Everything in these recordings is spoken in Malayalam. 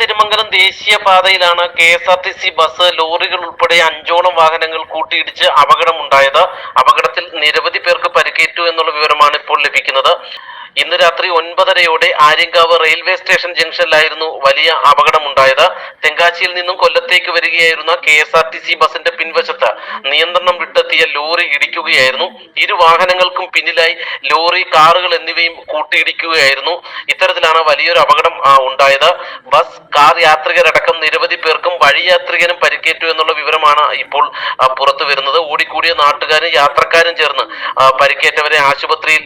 Thirumangalam ദേശീയപാതയിലാണ് K S R T C bus ലോറികൾ ഉൾപ്പെടെ അഞ്ചോളം വാഹനങ്ങൾ കൂട്ടിയിടിച്ച് അപകടമുണ്ടായത്. അപകടത്തിൽ നിരവധി പേർക്ക് പരിക്കേറ്റു എന്നുള്ള വിവരമാണ് ഇപ്പോൾ ലഭിക്കുന്നത്. ഇന്ന് രാത്രി ഒൻപതരയോടെ ആര്യങ്കാവ് റെയിൽവേ സ്റ്റേഷൻ ജംഗ്ഷനിലായിരുന്നു വലിയ അപകടമുണ്ടായത്. തെങ്കാശിയിൽ നിന്നും കൊല്ലത്തേക്ക് വരികയായിരുന്ന K S R T C ബസിന്റെ പിൻവശത്ത് നിയന്ത്രണം വിട്ടെത്തിയ ലോറി ഇടിക്കുകയായിരുന്നു. ഇരു വാഹനങ്ങൾക്കും പിന്നിലായി ലോറി കാറുകൾ എന്നിവയും കൂട്ടിയിടിക്കുകയായിരുന്നു. ഇത്തരത്തിലാണ് വലിയൊരു അപകടം ഉണ്ടായത്. ബസ് കാർ യാത്രികരടക്കം നിരവധി പേർക്കും വഴിയാത്രികനും പരിക്കേറ്റു എന്നുള്ള വിവരമാണ് ഇപ്പോൾ പുറത്തു വരുന്നത്. ഓടിക്കൂടിയ നാട്ടുകാരും യാത്രക്കാരും ചേർന്ന് പരിക്കേറ്റവരെ ആശുപത്രിയിൽ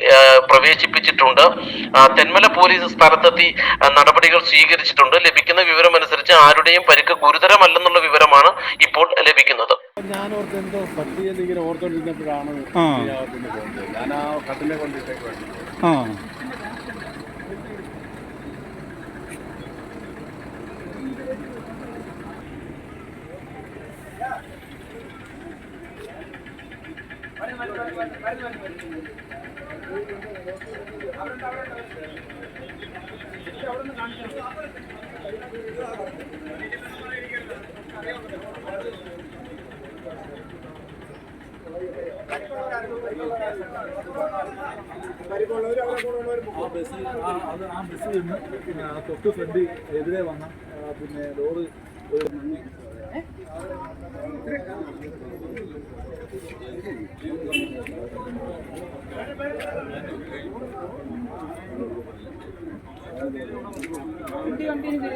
പ്രവേശിപ്പിച്ചിട്ടുണ്ട്. തെന്മല പോലീസ് സ്ഥലത്തെത്തി നടപടികൾ സ്വീകരിച്ചിട്ടുണ്ട്. ലഭിക്കുന്ന വിവരം അനുസരിച്ച് ആരുടെയും പരിക്ക് ഗുരുതരമല്ലെന്നുള്ള വിവരമാണ് ഇപ്പോൾ ലഭിക്കുന്നത്. ഞാൻ ഓർത്തോണ്ടിരുന്നപ്പോഴാണ് ഞാൻ ആ കട്ടിലെ കൊണ്ടിട്ടേക്ക് വേണ്ടി. ആ ആ ബസ് ആ അത് തൊട്ട് ഫ്രണ്ട് എതിരെ വന്ന പിന്നെ ലോറി ഒരു വണ്ടി വണ്ടി